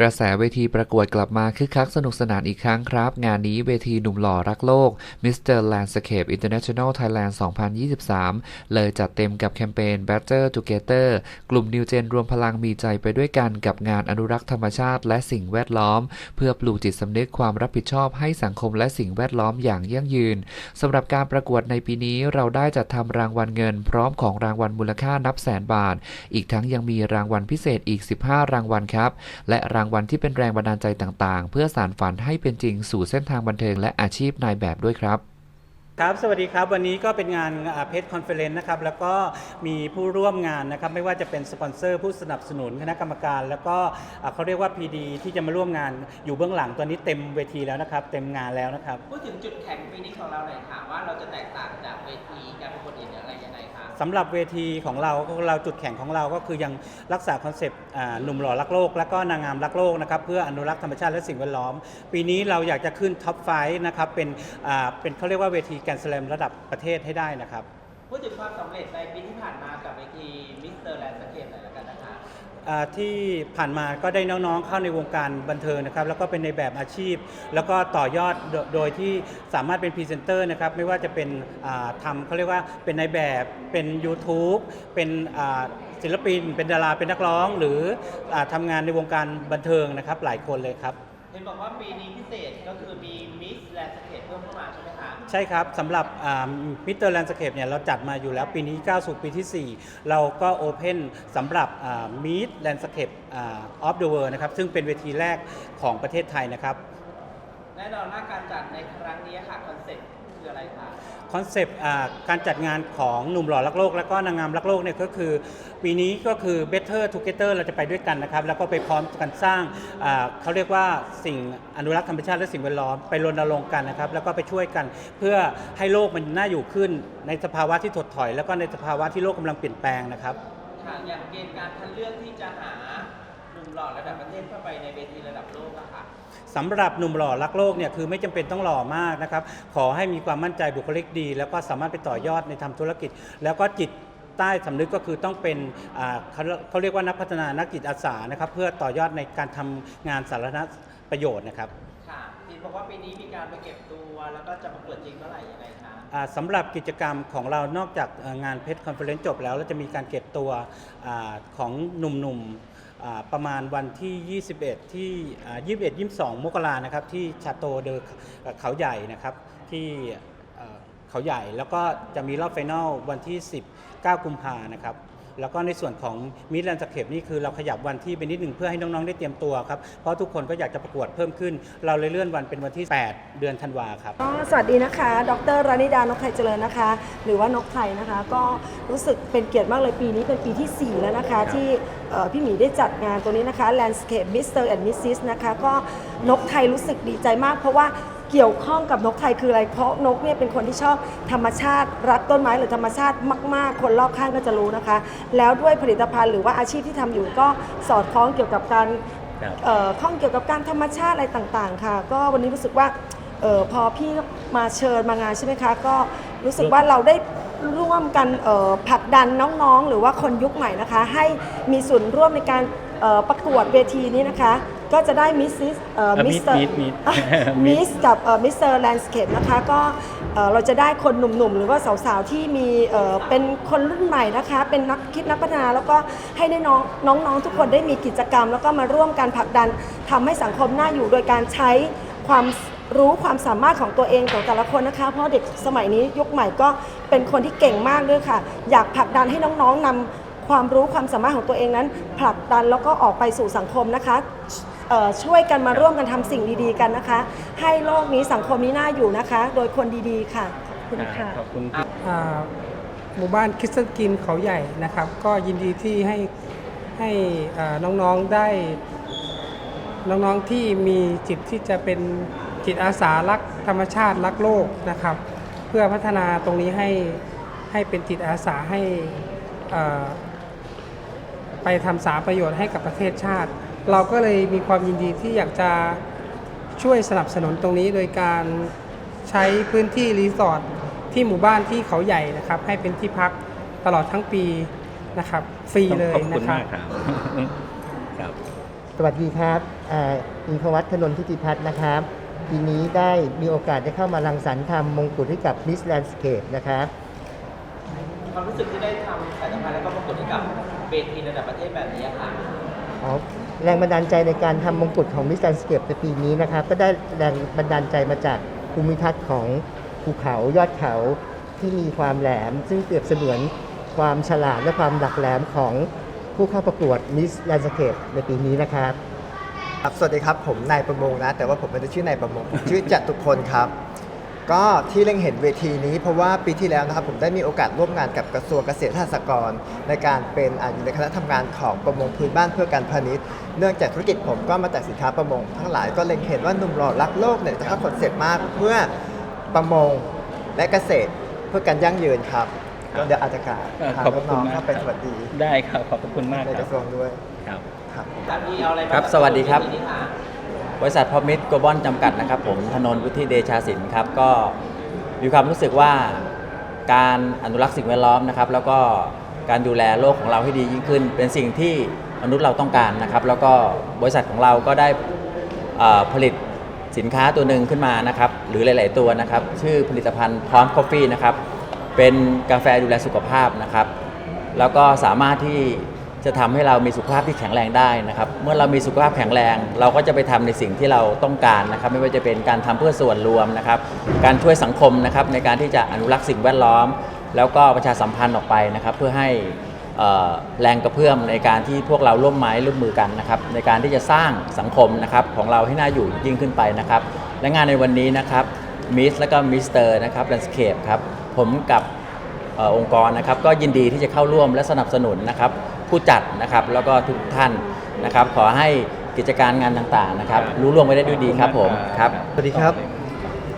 กระแสเวทีประกวดกลับมาคึกคักสนุกสนานอีกครั้งครับ งานนี้เวทีหนุ่มหล่อรักโลก Mr. Landscape International Thailand 2023 เลยจัดเต็มกับแคมเปญ Better Together กลุ่มนิวเจนรวมพลังมีใจไปด้วยกันกับงานอนุรักษ์ธรรมชาติและสิ่งแวดล้อม เพื่อปลูกจิตสำนึกความรับผิดชอบให้สังคมและสิ่งแวดล้อมอย่างยั่งยืนสำหรับการประกวดในปีนี้เราได้จัดทำรางวัลเงิน พร้อมของรางวัลมูลค่านับแสนบาท อีกทั้งยังมีรางวัลพิเศษอีก 15 รางวัลครับ และรางวัลที่เป็นแรงบันดาลใจต่างๆ เพื่อสานฝันให้เป็นจริงสู่เส้นทางบันเทิงและอาชีพนายแบบด้วยครับ ครับสวัสดีครับวันนี้ก็เป็นงานเพจคอนเฟลเลนต์นะครับแล้วก็มีผู้ร่วมงานนะครับไม่ว่าจะเป็นสปอนเซอร์ผู้สนับสนุนคณะกรรมการ แล้วก็อ่าเขาเรียกว่า PD ที่จะมาร่วมงานอยู่เบื้องหลังตอนนี้เต็มเวทีแล้วนะครับ เต็มงานแล้วนะครับพูดถึงจุดแข็งปีนี้ของเราหน่อยค่ะว่าเราจะแตกต่างจากเวทีการประกวดอื่นอะไรยังไงคะสำหรับเวทีของเราก็เราจุดแข็งของเราก็คือยังรักษาคอนเซปต์อ่าหนุ่มหล่อรักโลก และก็นางงามรักโลกนะครับเพื่ออนุรักษ์ธรรมชาติและสิ่งแวดล้อม ปีนี้เราอยากจะขึ้นท็อปไฟนะครับเป็นอ่าเป็นเขาเรียกว่าเวทีแกรนด์สแลมระดับประเทศให้ได้นะครับ พูดถึงความสำเร็จในปีที่ผ่านมากับเวทีมิสเตอร์แลนด์สเคปหน่อยละกันนะคะ อ่าที่ผ่านมาก็ได้น้องๆเข้าในวงการบันเทิงนะครับ แล้วก็เป็นในแบบอาชีพ แล้วก็ต่อยอดโดโดยที่สามารถเป็นพรีเซนเตอร์นะครับ ไม่ว่าจะเป็นอ่าทำเขาเรียกว่าเป็นในแบบเป็น YouTube เป็นอ่าศิลปิน เป็นดาราเป็นนักร้อง หรืออาทำงานในวงการบันเทิงนะครับ หลายคนเลยครับ เห็นบอกว่าปีนี้พิเศษก็คือมีมิสแลนด์สเค ใช่ครับสำหรับมิสเตอร์แลนด์สเคปเนี่ยเราจัดมาอยู่แล้วปีนี้ก้าสู่ปีที่ 4 เราก็โอเพนสำหรับมิสแลนด์สเคปออฟเดอะเวิร์นะครับ ซึ่งเป็นเวทีแรกของประเทศไทยนะครับ แน่นอนว่าการจัดในครั้งนี้ค่ะคอนเซ็ปต์ คืออะไรคะคอนเซปต์การจัดงานของหนุ่มหล่อรักโลก และก็นางงามรักโลกเนี่ยก็คือ ปีนี้ก็คือ Better Together เราจะไปด้วยกันนะครับ แล้วก็ไปพร้อมกันสร้างอ่าเขาเรียกว่าสิ่งอนุรักษ์ธรรมชาติและสิ่งแวดล้อมไปรณรงค์กันนะครับ แล้วก็ไปช่วยกันเพื่อให้โลกมันน่าอยู่ขึ้นในสภาวะที่ถดถอย แล้วก็ในสภาวะที่โลกกำลังเปลี่ยนแปลงนะครับค่ะอย่างเกณฑ์การคัดเลือกที่จะหาหนุ่มหล่อระดับประเทศเข้าไปในเวทีระดับโลกอะค่ะ สำหรับหนุ่มหล่อรักโลกเนี่ยคือไม่จำเป็นต้องหล่อมากนะครับ ขอให้มีความมั่นใจบุคลิกดี แล้วก็สามารถไปต่อยอดในทำธุรกิจ แล้วก็จิตใต้สำนึกก็คือต้องเป็นอ่าเขาเขาเรียกว่านักพัฒนานักจิตอาสานะครับเพื่อต่อยอดในการทำงานสาธารณประโยชน์นะครับ ค่ะเห็นบอกว่าปีนี้มีการไปเก็บตัวแล้วก็จะประกวดจริงเมื่อไหร่ยังไงคะ อ่าสำหรับกิจกรรมของเรานอกจากเอ่องานเพชรคอนเฟอเรนซ์จบแล้วเราจะมีการเก็บตัวอาของหนุ่มๆอ่า ประมาณวันที่ 21 ที่อ่า21 22 มกรานะครับ ที่ชาโตเดอเขาใหญ่นะครับ ที่เอ่อเขาใหญ่ แล้วก็จะมีรอบไฟนอลวันที่ 19 กุมภานะครับ แล้วก็ในส่วนของมิดแลนด์สเคปนี่คือเราขยับวันที่ไปนิดหนึ่งเพื่อให้น้องๆได้เตรียมตัวครับ เพราะทุกคนก็อยากจะประกวดเพิ่มขึ้น เราเลยเลื่อนวันเป็นวันที่ 8 เดือนธันวาครับก็สวัสดีนะคะ ดรรานิดานกไทยเจริญนะคะ หรือว่านกไทยนะคะ ก็รู้สึกเป็นเกียรติมากเลยปีนี้เป็นปีที่ 4 แล้วนะคะ ที่เอ่อพี่หมีได้จัดงานตัวนี้นะคะ Landscape Mr. and Mrs. นะคะ ก็นกไทยรู้สึกดีใจมากเพราะว่า เกี่ยวข้องกับนกไทยคืออะไร เพราะนกเนี่ยเป็นคนที่ชอบธรรมชาติ รักต้นไม้หรือธรรมชาติมาก ๆ คนรอบข้างก็จะรู้นะคะ แล้วด้วยผลิตภัณฑ์หรือว่าอาชีพที่ทำอยู่ก็สอดคล้องเกี่ยวกับการครับ เอ่อข้องเกี่ยวกับการธรรมชาติอะไรต่าง ๆ ค่ะ ก็วันนี้รู้สึกว่าเออพอพี่มาเชิญมางานใช่ไหมคะ ก็รู้สึกว่าเราได้ร่วมกันเอ่อผลักดันน้องๆ หรือว่าคนยุคใหม่นะคะ ให้มีส่วนร่วมในการเอ่อประกวดเวทีนี้นะคะ ก็จะได้มิสซิสเอ่อมิสเตอร์ Miss Miss มิสกับมิสเตอร์แลนด์สเคปนะคะก็เอ่อเราจะได้คนหนุ่มๆ หรือว่าสาวๆ ที่มีเอ่อเป็นคนรุ่นใหม่นะคะ เป็นนักคิดนักพัฒนาแล้วก็ให้ได้น้องน้องๆ ทุกคนได้มีกิจกรรม แล้วก็มาร่วมกันผลักดันทำให้สังคมน่าอยู่โดยการใช้ความรู้ความสามารถของตัวเองของแต่ละคนนะคะ เพราะเด็กสมัยนี้ยุคใหม่ก็เป็นคนที่เก่งมากด้วยค่ะ อยากผลักดันให้น้องๆนำความรู้ความสามารถของตัวเองนั้น ผลักดันแล้วก็ออกไปสู่สังคมนะคะ เอ่อช่วยกันมาร่วมกันทำสิ่งดีๆกันนะคะ ให้โลกนี้สังคมนี้น่าอยู่นะคะ โดยคนดีๆค่ะขอบคุณค่ะ ขอบคุณอ่าหมู่บ้านคริสตัลกินเขาใหญ่นะครับ ก็ยินดีที่ให้ให้อ่าน้องๆได้ น้องๆที่มีจิตที่จะเป็นจิตอาสารักธรรมชาติรักโลกนะครับ เพื่อพัฒนาตรงนี้ให้ให้เป็นจิตอาสาให้อ่าไปทำสาประโยชน์ให้กับประเทศชาติ เราก็เลยมีความยินดีที่อยากจะช่วยสนับสนุนตรงนี้โดยการใช้พื้นที่รีสอร์ทที่หมู่บ้านที่เขาใหญ่นะครับ ให้เป็นที่พักตลอดทั้งปีนะครับ ฟรีเลยขอบนะคุณครับมากครับครับ สวัสดีครับอ่าอิงควัฒน์ธนนท์ทิติพัฒน์นะครับ ทีนี้ได้มีโอกาสได้เข้ามารังสรรค์ทำมงกุฎให้กับ Miss Landscape นะครับ ความรู้สึกที่ได้ทำสายสัมพันธ์แล้วก็มงกุฎให้กับเวทีระดับประเทศแบบนี้ค่ะ อ๋อ แรงบันดาลใจในการทำมงกุฎของ Miss Landscape ในปีนี้นะครับก็ได้แรงบันดาลใจมาจากภูมิทัศน์ของภูเขายอดเขาที่มีความแหลม ซึ่งเปรียบเสมือนความฉลาดและความหลักแหลมของผู้เข้าประกวด Miss Landscape ในปีนี้นะครับ ครับสวัสดีครับ ผมนายประมงนะ แต่ว่าผมไม่ได้ชื่อนายประมงผมชื่อจตุพลครับ ก็ที่เล็งเห็นเวทีนี้เพราะว่าปีที่แล้วนะครับผมได้มีโอกาสร่วมงานกับกระทรวงเกษตรและสหกรณ์ในการเป็นอ่าอยู่ในคณะทำงานของประมงพื้นบ้านเพื่อการพาณิชย์เนื่องจากธุรกิจผมก็มาจากสินค้าประมง ทั้งหลายก็เล็งเห็นว่าหนุ่มหล่อรักโลกเนี่ยจะเข้าคอนเซ็ปต์มากเพื่อประมงและเกษตรเพื่อการยั่งยืนครับก็เดี๋ยวอาจจะกล่าวเอ่อพาขอบพระคุน้ณองมากๆเข้าไปสวัสดีได้ครับขอบพระคุณมากในคกรับระทรวงด้วยครับครับจากนี้เอาอะไรมาครับสวัสดีครับเวทีนี้ค่ะ บริษัทพอมิตรโกลบอลจำกัดนะครับผมธนนวุฒิเดชาสินครับก็มีความรู้สึกว่าการอนุรักษ์สิ่งแวดล้อมนะครับ แล้วก็การดูแลโลกของเราให้ดียิ่งขึ้น เป็นสิ่งที่มนุษย์เราต้องการนะครับ แล้วก็บริษัทของเราก็ได้ผลิตสินค้าตัวหนึ่งขึ้นมานะครับ หรือหลาย ๆ ตัวนะครับ ชื่อผลิตภัณฑ์พร้อม c o f ฟนะครับ เป็นกาแฟดูแลสุขภาพนะครับ แล้วก็สามารถที่ จะทำให้เรามีสุขภาพที่แข็งแรงได้นะครับ เมื่อเรามีสุขภาพแข็งแรง เราก็จะไปทำในสิ่งที่เราต้องการนะครับ ไม่ว่าจะเป็นการทำเพื่อส่วนรวมนะครับ การช่วยสังคมนะครับในการที่จะอนุรักษ์สิ่งแวดล้อม แล้วก็ประชาสัมพันธ์ออกไปนะครับ เพื่อให้แรงกระเพื่อมในการที่พวกเราร่วมไม้ร่วมมือกันนะครับ ในการที่จะสร้างสังคมนะครับของเราให้น่าอยู่ยิ่งขึ้นไปนะครับ และงานในวันนี้นะครับมิสและก็มิสเตอร์นะครับแลนสเคปครับผมกับอองค์กรนะครับก็ยินดีที่จะเข้าร่วมและสนับสนุนนะครับ ผู้จัดนะครับแล้วก็ทุกท่านนะครับขอให้กิจการงานต่างๆนะครับรู้ล่วงไปได้ด้วยดีครับผมครับ สวัสดีครับ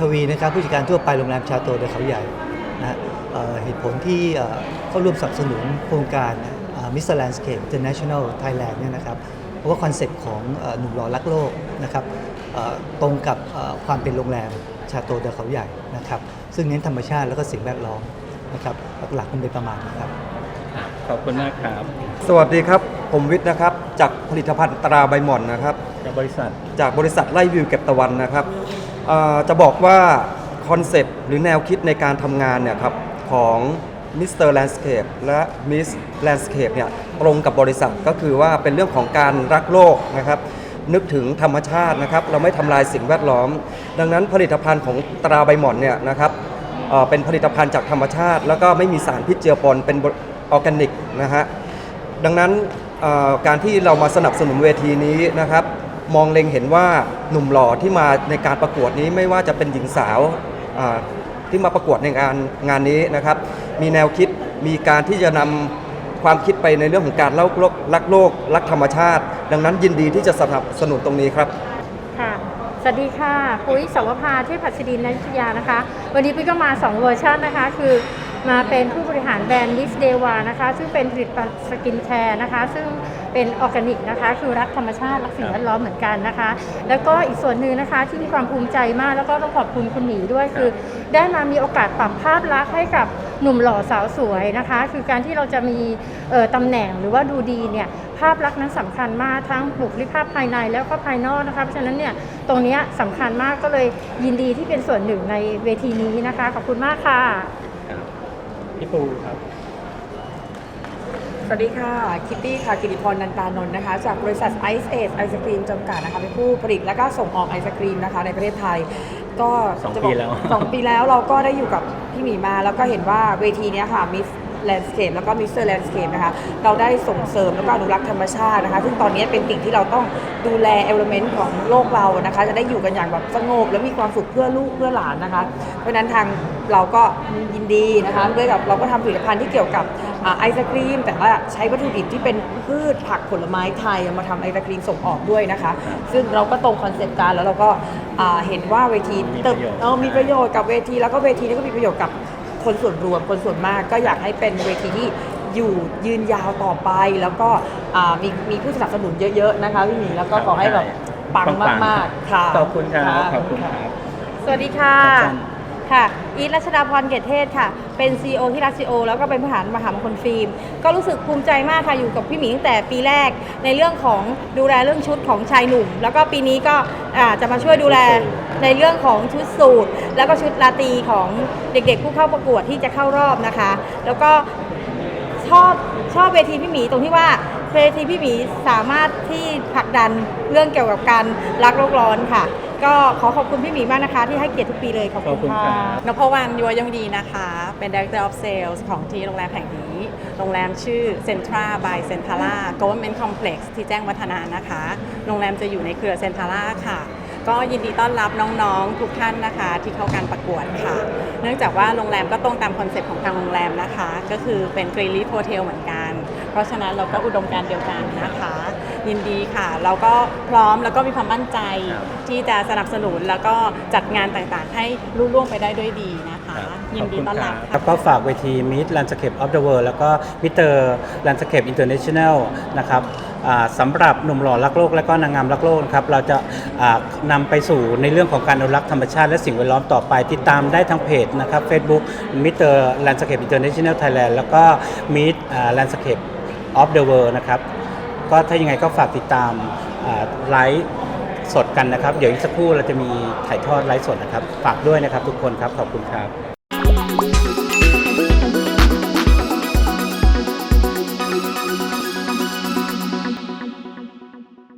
ทวีนะครับผู้จัดการทั่วไปโรงแรมชาโตเดอะเขาใหญ่นะฮะเอ่อเหตุผลที่เอ่อเข้าร่วมสนับสนุนโครงการมิสเตอร์แลนด์สเคปอินเตอร์เนชั่นแนลไทยแลนด์เนี่ยนะครับเพราะว่าคอนเซ็ปต์ของเอ่อหนุ่มหล่อรักโลกนะครับเอ่อตรงกับเอ่อความเป็นโรงแรมชาโตเดอะเขาใหญ่นะครับซึ่งเน้นธรรมชาติแล้วก็สิ่งแวดล้อมนะครับหลักๆมันเป็นประมาณนี้ครับ ขอบคุณมากครับสวัสดีครับ ผมวิทย์นะครับ จากผลิตภัณฑ์ตราใบหม่อนนะครับจากบริษัทจากบริษัทไล่วิวเก็บตะวันนะครับเอ่อจะบอกว่าคอนเซปต์หรือแนวคิดในการทำงานเนี่ยครับของ Mr. Landscape และ Miss Landscape เนี่ยตรงกับบริษัทก็คือว่าเป็นเรื่องของการรักโลกนะครับ นึกถึงธรรมชาตินะครับ เราไม่ทำลายสิ่งแวดล้อม ดังนั้นผลิตภัณฑ์ของตราใบหม่อนเนี่ยนะครับ เอ่อเป็นผลิตภัณฑ์จากธรรมชาติ แล้วก็ไม่มีสารพิษเจือปนเป็น ออร์แกนิกนะฮะดังนั้นการที่เรามาสนับสนุนเวทีนี้นะครับมองเล็งเห็นว่าหนุ่มหล่อที่มาในการประกวดนี้ไม่ว่าจะเป็นหญิงสาวที่มาประกวดในงานงานนี้นะครับ มีแนวคิดมีการที่จะนำความคิดไปในเรื่องของการเล่าโลกรักโลกรักธรรมชาติ ดังนั้นยินดีที่จะสนับสนุนตรงนี้ครับค่ะสวัสดีค่ะปุ้ยสวภาเทพหัสดินนันทยานะคะ วันนี้ปุ้ยก็มา 2 เวอร์ชันนะคะ คือ มาเป็นผู้บริหารแบรนด์ลิสเดวานะคะ ซึ่งเป็นผลิตภัณฑ์สกินแคร์นะคะ ซึ่งเป็นออร์แกนิกนะคะ คือรักธรรมชาติรักสิ่งแวดล้อมเหมือนกันนะคะ แล้วก็อีกส่วนหนึ่งนะคะที่มีความภูมิใจมากแล้วก็ต้องขอบคุณคุณหมีด้วยคือ ได้มามีโอกาสปรับภาพลักษณ์ให้กับหนุ่มหล่อสาวสวยนะคะ คือการที่เราจะมีเอ่อตำแหน่งหรือว่าดูดีเนี่ยภาพลักษณ์นั้นสำคัญมากทั้งบุคลิกภาพภายในแล้วก็ภายนอกนะคะเพราะฉะนั้นเนี่ยตรงเนี้ยสำคัญมากก็เลยยินดีที่เป็นส่วนหนึ่งในเวทีนี้นะคะ ขอบคุณมากค่ะ พี่ปูครับ สวัสดีค่ะ คิตตี้ค่ะ กิติพรนันตานนท์นะคะ จากบริษัทไอซ์เอสไอศครีมจำกัดนะคะ เป็นผู้ผลิตและก็ส่งออกไอศครีมนะคะ ในประเทศไทย ก็สองจะบปีอกแล้ว สองปีแล้วเราก็ได้อยู่กับพี่หมีมาแล้วก็เห็นว่าเวทีเนี้ยค่ะมิส แลนด์สเคปแล้วก็มิสเตอร์แลนด์สเคปนะคะเราได้ส่งเสริมแล้วก็อนุรักษ์ธรรมชาตินะคะ ซึ่งตอนนี้เป็นสิ่งที่เราต้องดูแลเอลเมนต์ของโลกเรานะคะ จะได้อยู่กันอย่างแบบสงบและมีความสุขเพื่อลูกเพื่อหลานนะคะ เพราะฉะนั้นทางเราก็ยินดีนะคะด้วยกับเราก็ทำผลิตภัณฑ์ที่เกี่ยวกับอ่าไอศครีม แต่ว่าใช้วัตถุดิบที่เป็นพืชผักผลไม้ไทยเอามาทำไอศครีมส่งออกด้วยนะคะ ซึ่งเราก็ตรงคอนเซ็ปต์การแล้วเราก็อ่าเห็นว่าเวทีมีเติบประโยชน์เออมีประโยชน์กับเวทีแล้วก็เวทีนี้ก็มีประโยชน์กับ คนส่วนรวมคนส่วนมากก็อยากให้เป็นเวทีที่อยู่ยืนยาวต่อไปแล้วก็อ่ามีมีผู้สนับสนุนเยอะๆนะคะพี่หมีแล้วก็ขอให้แบบปังมากๆค่ะขอบคุณครับขอบคุณครับ สวัสดีค่ะอาจารย์ ค่ะ อีทรัชดาพรเกตเทศค่ะ เป็น CEO ที่รัสซีโอแล้วก็เป็นผู้บริหารมหามงคลฟิล์ม ก็รู้สึกภูมิใจมากค่ะ อยู่กับพี่หมีตั้งแต่ปีแรก ในเรื่องของดูแลเรื่องชุดของชายหนุ่ม แล้วก็ปีนี้ก็อ่าจะมาช่วยดูแลในเรื่องของชุดสูทแล้วก็ชุดราตรีของเด็กๆ ผู้เข้าประกวดที่จะเข้ารอบนะคะ แล้วก็ชอบชอบเวทีพี่หมีตรงที่ว่า เวทีพี่หมีสามารถที่ผลักดันเรื่องเกี่ยวกับการรักโลกร้อนค่ะ ก็ขอขอบคุณพี่หมีมากนะคะ ที่ให้เกียรติทุกปีเลยขอบคุณค่ะนพวรรณยัวยงดีนะคะ เป็น Director of Sales ของที่โรงแรมแห่งนี้ โรงแรมชื่อ Centra by Centara Government Complex ที่แจ้งวัฒนานะคะ โรงแรมจะอยู่ในเครือ Centara ค่ะ ก็ยินดีต้อนรับน้องๆ ทุกท่านนะคะ ที่เข้าการประกวดค่ะ เนื่องจากว่าโรงแรมก็ตรงตามคอนเซ็ปต์ของทางโรงแรมนะคะ ก็คือเป็น g r e e n l e a f Hotel เหมือนกัน เพราะฉะนั้นเราก็อุดมการณ์เดียวกันนะคะ ยินดีค่ะ เราก็พร้อมแล้วก็มีความมั่นใจที่จะสนับสนุนแล้วก็จัดงานต่างๆ ให้รุ่ล่วงไปได้ด้วยดีนะคะ ยินดีต้อนรับแล้วก็ฝากเวที Meet Landscape of the World แล้วก็ Mr. Landscape International นะครับอ่าสำหรับหนุ่มหล่อรักโลกและก็นางงามรักโลกนะครับเราจะอ่านำไปสู่ในเรื่องของการอนุรักษ์ธรรมชาติและสิ่งแวดล้อมต่อไปติดตามได้ทางเพจนะครับ Facebook Mr. Landscape International Thailand แล้วก็ Meet อ่า Landscape of the World นะครับ ก็ถ้ายังไงก็ฝากติดตามไลฟ์สดกันนะครับ เดี๋ยวอีกสักครู่เราจะมีถ่ายทอดไลฟ์สดนะครับ ฝากด้วยนะครับทุกคนครับ ขอบคุณครับ